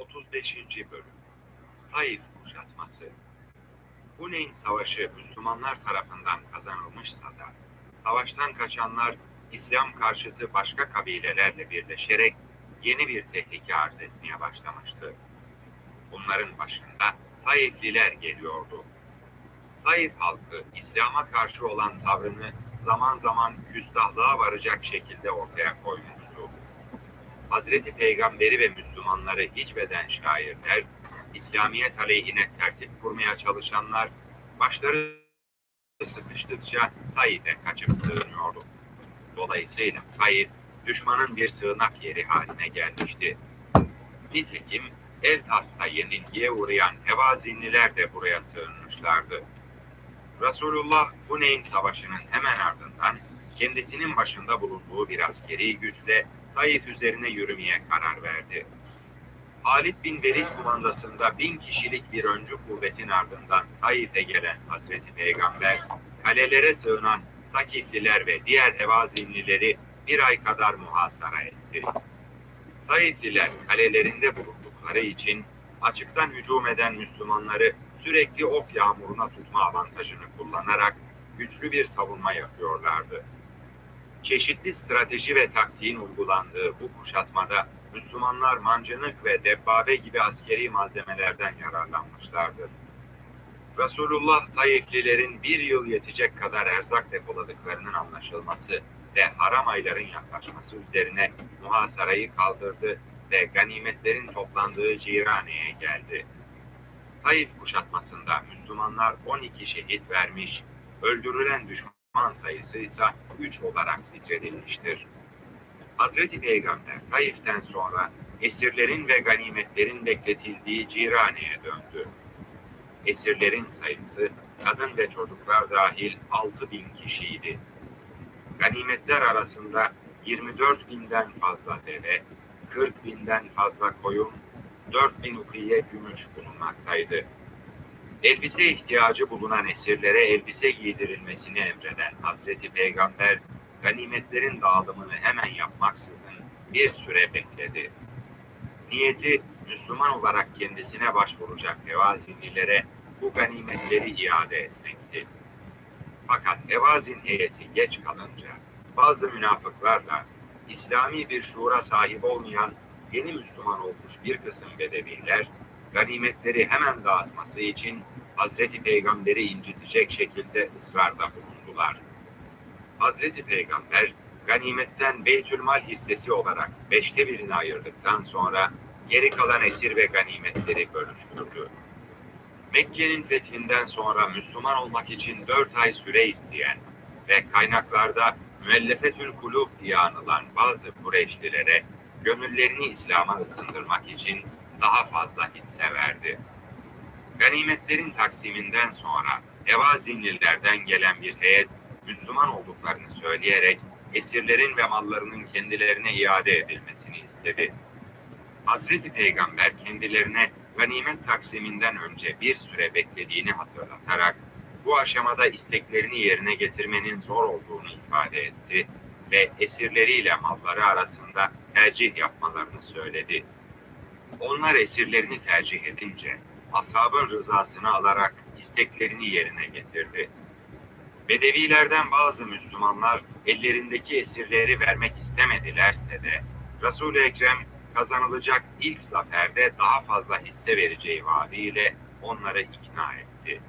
35. Bölüm Taif kuşatması Huneyn Savaşı Müslümanlar tarafından kazanılmışsa da, savaştan kaçanlar İslam karşıtı başka kabilelerle birleşerek yeni bir tehlike arz etmeye başlamıştı. Bunların başında Taifliler geliyordu. Taif halkı İslam'a karşı olan tavrını zaman zaman küstahlığa varacak şekilde ortaya koymuştu. Hazreti Peygamberi ve Müslümanları hicveden şairler, İslamiyet aleyhine tertip kurmaya çalışanlar, başları sıkıştıkça Taif'e kaçıp sığınıyordu. Dolayısıyla Taif, düşmanın bir sığınak yeri haline gelmişti. Nitekim Eltas'ta yenilgiye uğrayan Hevazinliler de buraya sığınmışlardı. Resulullah Huneyn Savaşı'nın hemen ardından kendisinin başında bulunduğu bir askeri güçle Taif üzerine yürümeye karar verdi. Halid bin Velid kumandasında bin kişilik bir öncü kuvvetin ardından Taif'e gelen Hazreti Peygamber, kalelere sığınan Sakifliler ve diğer Hevazinlileri bir ay kadar muhasara etti. Taifliler kalelerinde bulundukları için açıktan hücum eden Müslümanları sürekli ok yağmuruna tutma avantajını kullanarak güçlü bir savunma yapıyorlardı. Çeşitli strateji ve taktiğin uygulandığı bu kuşatmada Müslümanlar mancınık ve debbabe gibi askeri malzemelerden yararlanmışlardı. Resulullah Taiflilerin bir yıl yetecek kadar erzak depoladıklarının anlaşılması ve haram ayların yaklaşması üzerine muhasarayı kaldırdı ve ganimetlerin toplandığı Cirane'ye geldi. Taif kuşatmasında Müslümanlar 12 şehit vermiş, öldürülen düşman sayısı ise 3 olarak zikredilmiştir. Hazreti Peygamber Taif'ten sonra esirlerin ve ganimetlerin bekletildiği Cirane'ye döndü. Esirlerin sayısı kadın ve çocuklar dahil 6 bin kişiydi. Ganimetler arasında 24 binden fazla deve, 40 binden fazla koyun, 4 bin ukiye gümüş bulunmaktaydı. Elbise ihtiyacı bulunan esirlere elbise giydirilmesini emreden Hazreti Peygamber, ganimetlerin dağılımını hemen yapmaksızın bir süre bekledi. Niyeti Müslüman olarak kendisine başvuracak Hevazinlilere bu ganimetleri iade etmekti. Fakat Hevazin heyeti geç kalınca bazı münafıklarla İslami bir şuura sahip olmayan yeni Müslüman olmuş bir kısım bedeviler ganimetleri hemen dağıtması için Hazreti Peygamber'i incitecek şekilde ısrarda bulundular. Hazreti Peygamber ganimetten Beytülmal hissesi olarak beşte birini ayırdıktan sonra geri kalan esir ve ganimetleri bölüştürdü. Mekke'nin fethinden sonra Müslüman olmak için dört ay süre isteyen ve kaynaklarda müellefetül kulub diye anılan bazı Kureyşlilere gönüllerini İslam'a ısındırmak için daha fazla hisse verdi. Ganimetlerin taksiminden sonra Evazinlilerden gelen bir heyet Müslüman olduklarını söyleyerek esirlerin ve mallarının kendilerine iade edilmesini istedi. Hazreti Peygamber kendilerine ganimet taksiminden önce bir süre beklediğini hatırlatarak bu aşamada isteklerini yerine getirmenin zor olduğunu ifade etti ve esirleriyle malları arasında tercih yapmalarını söyledi. Onlar esirlerini tercih edince ashabın rızasını alarak isteklerini yerine getirdi. Bedevilerden bazı Müslümanlar ellerindeki esirleri vermek istemedilerse de Resul-i Ekrem kazanılacak ilk zaferde daha fazla hisse vereceği vaadiyle onları ikna etti.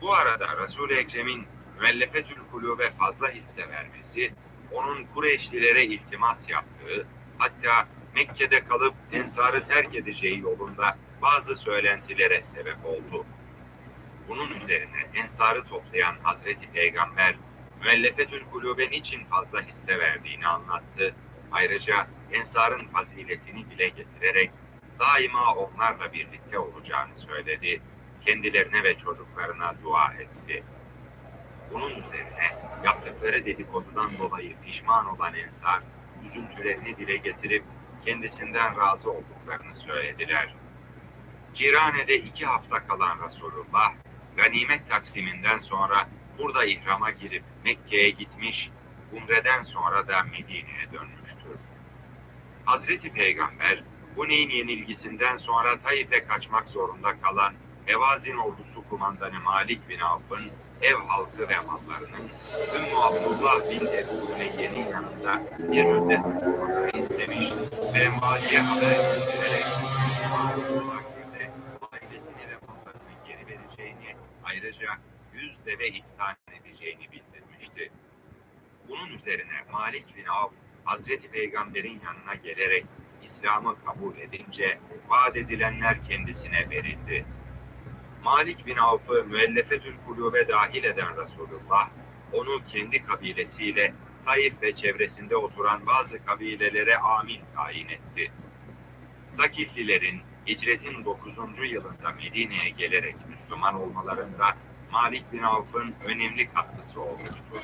Bu arada Resul-i Ekrem'in müellefetül kulube fazla hisse vermesi, onun Kureyşlilere iltimas yaptığı, hatta Mekke'de kalıp ensarı terk edeceği yolunda bazı söylentilere sebep oldu. Bunun üzerine ensarı toplayan Hazreti Peygamber, müellefetül kulube niçin fazla hisse verdiğini anlattı. Ayrıca ensarın faziletini dile getirerek daima onlarla birlikte olacağını söyledi. Kendilerine ve çocuklarına dua etti. Bunun üzerine yaptıkları dedikodudan dolayı pişman olan ensar, üzüntülerini dile getirip kendisinden razı olduklarını söylediler. Cirane'de iki hafta kalan Resulullah, ganimet taksiminden sonra burada ihrama girip Mekke'ye gitmiş, Umre'den sonra da Medine'ye dönmüştür. Hazreti Peygamber Huneyn yenilgisinden sonra Taif'e kaçmak zorunda kalan Hevazin ordusu kumandanı Malik bin Avf'ın ev halkı ve mallarının Ümmü Abdullah bin Ebu Hüneyye'nin yanında bir müddet tutulmasını istemiş ve Mali'ye haber göndererek takdirde ailesini ve mallarını geri vereceğini ayrıca yüz deve ihsan edeceğini bildirmişti. Bunun üzerine Malik bin Avf Hazreti Peygamber'in yanına gelerek İslam'ı kabul edince vaat edilenler kendisine verildi. Malik bin Avf'ı müellefetül kulübe dahil eden Resulullah, onu kendi kabilesiyle Taif ve çevresinde oturan bazı kabilelere amin tayin etti. Sakiflilerin hicretin 9. yılında Medine'ye gelerek Müslüman olmalarında Malik bin Avf'ın önemli katkısı olmuştur.